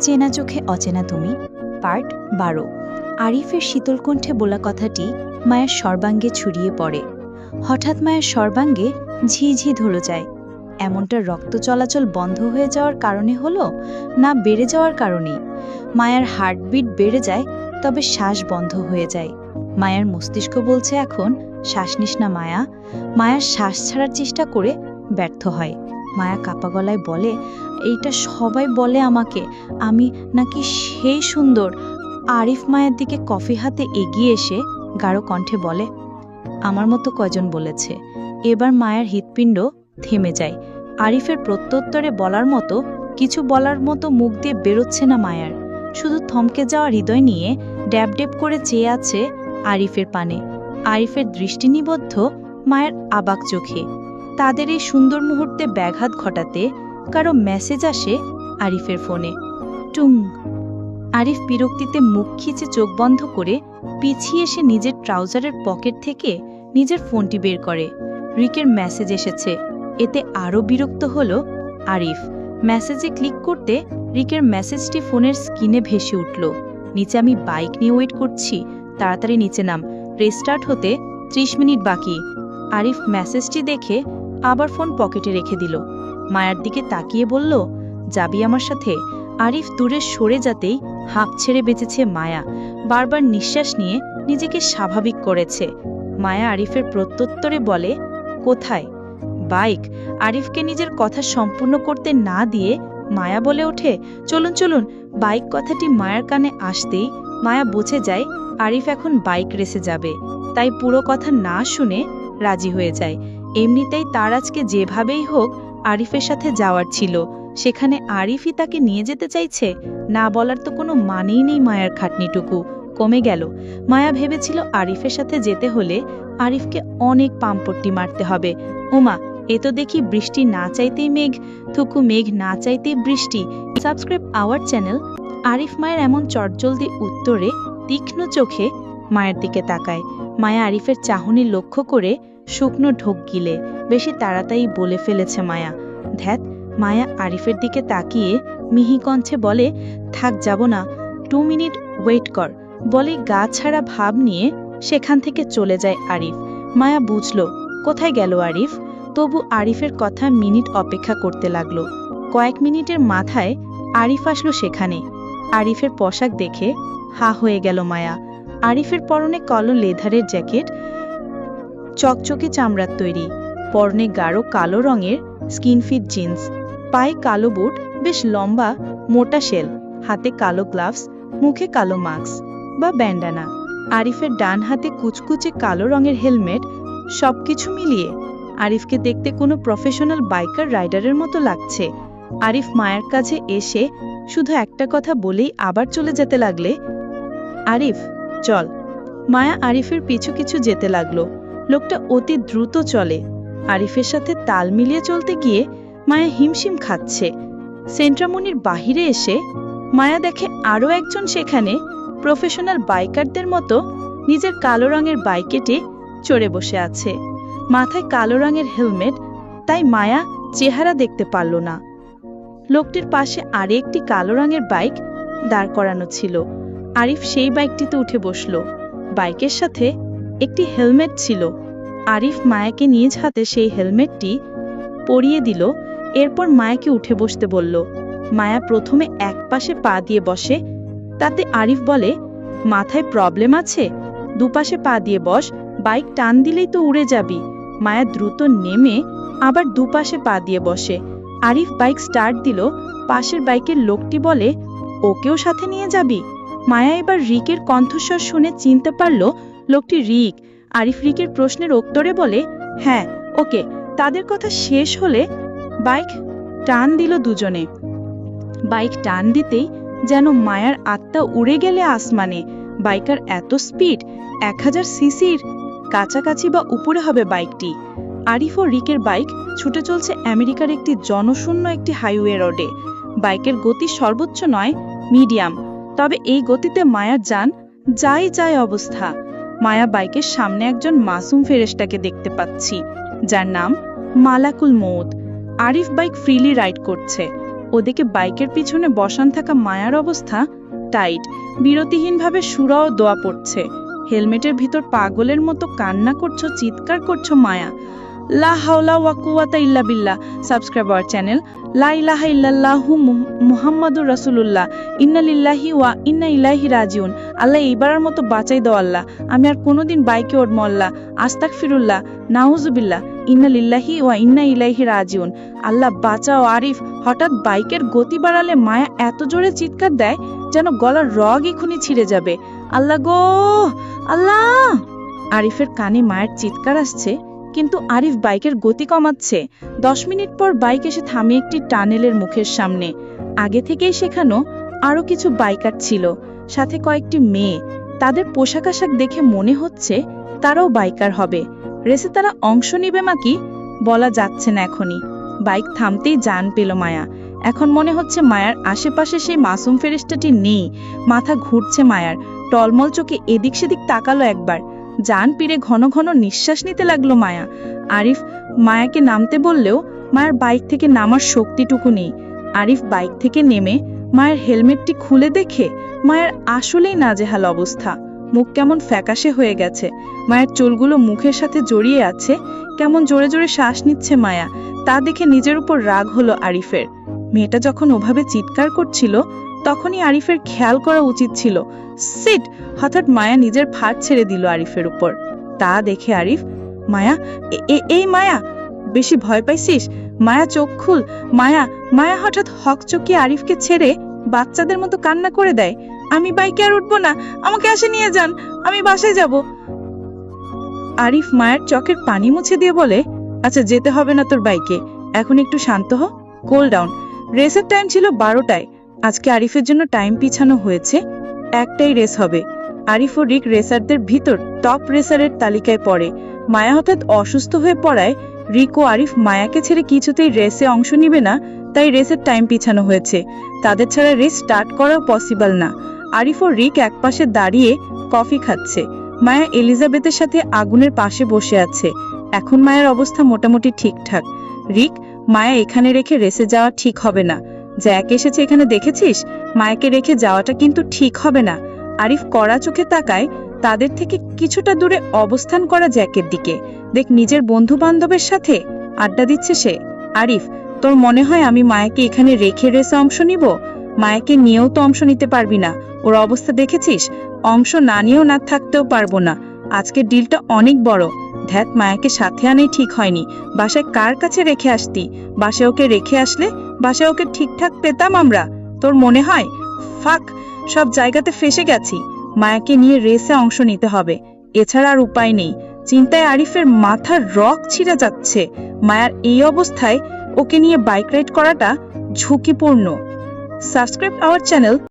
চেনা চোখে অচেনা তুমি, পার্ট বারো। আরিফের শীতল কণ্ঠে বলা কথাটি মায়ের সর্বাঙ্গে ছড়িয়ে পড়ে। হঠাৎ মায়ের সর্বাঙ্গে ঝিঝি ধরে যায়। এমনটা রক্ত চলাচল বন্ধ হয়ে যাওয়ার কারণে হলো না বেড়ে যাওয়ার কারণে? মায়ের হার্টবিট বেড়ে যায়, তবে শ্বাস বন্ধ হয়ে যায়। মায়ের মস্তিষ্ক বলছে এখন, শ্বাস নিস না মায়া। মায়ার শ্বাস ছাড়ার চেষ্টা করে ব্যর্থ হয়। মায়া কাপা গলায় বলে, এইটা সবাই বলে আমাকে। আমি নাকি সেই সুন্দর। আরিফ মায়ের দিকে কফি হাতে এগিয়ে এসে গাঢ় কণ্ঠে বলে, আমার মতো কজন বলেছে? এবার মায়ের হৃৎপিণ্ড থেমে যায়। আরিফের প্রত্যুত্তরে বলার মতো, কিছু বলার মতো মুখ দিয়ে বেরোচ্ছে না মায়ার। শুধু থমকে যাওয়া হৃদয় নিয়ে ড্যাব ড্যাব করে চেয়ে আছে আরিফের পানে। আরিফের দৃষ্টি নিবদ্ধ মায়ের আবাক চোখে। তাদের এই সুন্দর মুহূর্তে ব্যাঘাত ঘটাতে কারও মেসেজ আসে আরিফের ফোনে টুং! আরিফ বিরক্তিতে মুখ খিচে চোখ বন্ধ করে পিছিয়ে এসে নিজের ট্রাউজারের পকেট থেকে নিজের ফোনটি বের করে। রিকের মেসেজ এসেছে। এতে আরও বিরক্ত হল আরিফ। মেসেজে ক্লিক করতে রিকের মেসেজটি ফোনের স্ক্রিনে ভেসে উঠল। নিচে আমি বাইক নিয়ে ওয়েট করছি। তাড়াতাড়ি নিচে নাম। রেস্টার্ট হতে ত্রিশ মিনিট বাকি। আরিফ মেসেজটি দেখে আবার ফোন পকেটে রেখে দিল। মায়ার দিকে তাকিয়ে বলল, যাবি আমার সাথে? আরিফ দূরে সরে যাতেই হাঁপ ছেড়ে বেঁচেছে মায়া। বারবার নিঃশ্বাস নিয়ে নিজেকে স্বাভাবিক করেছে। মায়া আরিফের প্রত্যুত্তরে বলে, কোথায়? বাইক। আরিফকে নিজের কথা সম্পূর্ণ করতে না দিয়ে মায়া বলে ওঠে, চলুন চলুন। বাইক কথাটি মায়ার কানে আসতেই মায়া বুঝে যায়, আরিফ এখন বাইক রেসে যাবে। তাই পুরো কথা না শুনে রাজি হয়ে যায়। এমনিতেই তার আজকে যেভাবেই হোক আরিফের সাথে যাওয়ার ছিল, সেখানে আরিফই তাকে নিয়ে যেতে চাইছে, না বলার তো কোনো মানেই নেই মায়ার খাটনিটুকু। কমে গেল। মায়া ভেবেছিল আরিফের সাথে যেতে হলে আরিফকে অনেক পাম্পট্টি মারতে হবে। ওমা, এ তো দেখি বৃষ্টি না চাইতেই মেঘ, থুকু মেঘ না চাইতেই বৃষ্টি। Subscribe our channel. আরিফ মায়ের এমন চটজলদি উত্তরে তীক্ষ্ণ চোখে মায়ের দিকে তাকায়। মায়া আরিফের চাহনি লক্ষ্য করে শুকনো ঢোক গিলে বেশি তাড়াতাড়ি বলে ফেলেছে মায়া। ধ্যাত মায়া আরিফের দিকে তাকিয়ে মিহি কণ্ঠে বলে, থাক, যাব না। টু মিনিট ওয়েট কর। বলে গা ছাড়া ভাব নিয়ে সেখান থেকে চলে যায় আরিফ। মায়া বুঝল, কোথায় গেল আরিফ? তবু আরিফের কথা মিনিট অপেক্ষা করতে লাগল। কয়েক মিনিটের মাথায় আরিফ আসলো সেখানে। আরিফের পোশাক দেখে হা হয়ে গেল মায়া। আরিফের পরনে কলো লেধারের জ্যাকেট চকচকে চামড়ার তৈরি। পরনে গাঢ় কালো রঙের স্কিনফিট জিন্স। পায়ে কালো বুট, বেশ লম্বা, মোটা শেল। হাতে কালো গ্লাভস, মুখে কালো মাস্ক বা ব্যান্ডানা। আরিফের ডান হাতে কুচকুচে কালো রঙের হেলমেট, সবকিছু মিলিয়ে। আরিফকে দেখতে কোনো প্রফেশনাল বাইকার রাইডারের মতো লাগছে। আরিফ মায়ের কাছে এসে শুধু একটা কথা বলেই আবার চলে যেতে লাগলে, আরিফ, চল। মায়া আরিফের পিছু কিছু যেতে লাগল। লোকটা অতি দ্রুত চলে। আরিফের সাথে তাল মিলিয়ে চলতে গিয়ে মায়া হিমশিম খাচ্ছে। সেন্ট্রামনির বাহিরে এসে মায়া দেখে আরও একজন সেখানে প্রফেশনাল বাইকারদের মতো নিজের কালো রঙের বাইকেটে চড়ে বসে আছে। মাথায় কালো রঙের হেলমেট, তাই মায়া চেহারা দেখতে পারল না। লোকটির পাশে আরে একটি কালো রঙের বাইক দাঁড় করানো ছিল। আরিফ সেই বাইকটিতে উঠে বসল। বাইকের সাথে একটি হেলমেট ছিল। আরিফ মায়াকে নিজ হাতে সেই হেলমেটটি পরিয়ে দিল, এরপর মায়াকে উঠে বসতে বলল, মায়া প্রথমে এক পাশে পা দিয়ে বসে, তাতে আরিফ বলে, মাথায় প্রবলেম আছে? দুপাশে পা দিয়ে বস, বাইক টান দিলেই তো উড়ে যাবি। মায়া দ্রুত নেমে আবার দুপাশে পা দিয়ে বসে। আরিফ বাইক স্টার্ট দিল, পাশের বাইকের লোকটি বলে, ওকেও সাথে নিয়ে যাবি? মায়া এবার রিকের কণ্ঠস্বর শুনে চিনতে পারল লোকটি রিক, আরিফ রিকের প্রশ্নের উত্তরে বলে হ্যাঁ ওকে, তাদের কথা শেষ হলে বাইক টান দিল দুজনে। বাইক টান দিতেই যেন মায়ার আত্মা উড়ে গেলে আসমানে। বাইকার এত স্পিড, এক হাজার সিসির কাছাকাছি বা উপরে হবে বাইকটি। আরিফ ও রিকের বাইক ছুটে চলছে আমেরিকার একটি জনশূন্য একটি হাইওয়ে রোডে। বাইকের গতি সর্বোচ্চ নয়, মিডিয়াম। তবে এই গতিতে মায়ার যান, যাই যায় অবস্থা। মায়া বাইকের সামনে একজন মাসুম ফেরেস্টাকে দেখতে পাচ্ছি, যার নাম Malakul Moud Arif bike freely ride করছে। ওদিকে বাইকের পিছনে বসান থাকা মায়ার অবস্থা টাইট। বিরতিহীনভাবে সুরা ও দোয়া পড়ছে। হেলমেটের ভিতর পাগলের মতো কান্না করছ, চিৎকার করছ মায়া। লা হাওলা ওয়া কুওয়াতা ইল্লা বিল্লাহ। সাবস্ক্রাইব আওয়ার চ্যানেল লা ইলাহা ইল্লাল্লাহু মুহ- মুহাম্মাদুর রাসূলুল্লাহ। ইন্না লিল্লাহি ওয়া ইন্না ইলাইহি রাজিউন। আল্লাহ এইবারের মতো বাঁচাই দাও আল্লাহ। আমি আর কোনোদিন বাইকে উঠবো আল্লাহ। আস্তাক ফিরুল্লাহ নাউজুবিল্লাহ ইন্না লিল্লাহি ওয়া ইন্না ইলাইহি রাজিউন। আল্লাহ বাঁচাও আরিফ। হঠাৎ বাইকের গতি বাড়ালে মায়া এত জোরে চিৎকার দেয় যেন গলার রগ এখনই ছিঁড়ে যাবে। আল্লাহ গো! আল্লাহ! আরিফের কানে মায়ের চিৎকার আসছে। কিন্তু আরিফ বাইকের গতি কমাচ্ছে। দশ মিনিট পর বাইক এসে থামে একটি টানেলের মুখের সামনে। আগে থেকেই শেখানো আরও কিছু বাইকার ছিল, সাথে কয়েকটি মেয়ে। তাদের পোশাক আশাক দেখে মনে হচ্ছে তারাও বাইকার হবে। রেসে তারা অংশ নিবে মা কি? বলা যাচ্ছে না এখনই। বাইক থামতেই জান পেল মায়া। এখন মনে হচ্ছে মায়ার আশেপাশে সেই মাসুম ফেরিস্তাটি নেই। মাথা ঘুরছে মায়ার। টলমল চোখে এদিক সেদিক তাকালো একবার। জান পিড়ে ঘন ঘন নিঃশ্বাস নিতে লাগল মায়া। আরিফ মায়াকে নামতে বললেও মায়ের বাইক থেকে নামার শক্তিটুকু নেই। আরিফ বাইক থেকে নেমে মায়ের হেলমেটটি খুলে দেখে মায়ের আসলেই নাজেহাল অবস্থা। মুখ কেমন ফ্যাকাশে হয়ে গেছে। মায়ের চুলগুলো মুখের সাথে জড়িয়ে আছে। কেমন জোরে জোরে শ্বাস নিচ্ছে মায়া। তা দেখে নিজের উপর রাগ হলো আরিফের। মেয়েটা যখন ওভাবে চিৎকার করছিল তখনই আরিফের খেয়াল করা উচিত ছিল। সিট! হঠাৎ মায়া নিজের ফাঁদ ছেড়ে দিল আরিফের উপর। তা দেখে আরিফ, মায়া এই মায়া! বেশি ভয় পাইছিস? মায়া, চোখ খুল। মায়া মায়া হঠাৎ হক চকিয়ে আরিফকে ছেড়ে বাচ্চাদের মতো কান্না করে দেয়। আমি বাইকে আর উঠবো না। আমাকে আসে নিয়ে যান। আমি বাসায় যাব। আরিফ মায়ের চোখের পানি মুছে দিয়ে বলে আচ্ছা যেতে হবে না তোর বাইকে। এখন একটু শান্ত হ। কোল ডাউন রেসের টাইম ছিল বারোটায়। আজকে আরিফের জন্য টাইম পিছানো হয়েছে। একটাই রেস হবে। আরিফ ও রিক রেসারদের ভিতর টপ রেসারের তালিকায় পড়ে। মায়া হঠাৎ অসুস্থ হয়ে পড়ায়। রিক ও আরিফ মায়াকে ছেড়ে কিছুতেই রেসে অংশ নিবে না, তাই রেসের টাইম পিছানো হয়েছে। তাদের ছাড়া রেস স্টার্ট করাও পসিবল না। আরিফ ও রিক একপাশে দাঁড়িয়ে কফি খাচ্ছে। মায়া এলিজাবেথের সাথে আগুনের পাশে বসে আছে। এখন মায়ের অবস্থা মোটামুটি ঠিকঠাক। রিক, মায়া এখানে রেখে রেসে যাওয়া ঠিক হবে না। জ্যাক এসেছে এখানে দেখেছিস? মায়াকে রেখে যাওয়াটা কিন্তু ঠিক হবে না। আরিফ কড়া চোখে তাকায়, তাদের থেকে কিছুটা দূরে অবস্থান করা জ্যাকের দিকে। দেখ, নিজের বন্ধু বান্ধবের সাথে আড্ডা দিচ্ছে সে। আরিফ, তোর মনে হয় আমি মায়াকে এখানে রেখে রেসে অংশ নিব? মায়াকে নিয়েও তো অংশ নিতে পারবি না। ওর অবস্থা দেখেছিস? অংশ না নিয়েও না থাকতেও পারব না। আজকের ডিলটা অনেক বড়। ধ্যাত, মায়াকে সাথে আনেই ঠিক হয়নি। বাসায় কার কাছে রেখে আসতি? বাসায় ওকে রেখে আসলে বাসায় ওকে ঠিকঠাক পেতাম আমরা। তোর মনে হয়? ফাক, সব জায়গাতে ফেসে গেছি। মায়াকে নিয়ে রেসে অংশ নিতে হবে। এছাড়া আর উপায় নেই। চিন্তায় আরিফের মাথার রক ছিঁড়ে যাচ্ছে। মায়ার এই অবস্থায় ওকে নিয়ে বাইক রাইড করাটা ঝুঁকিপূর্ণ। Subscribe our channel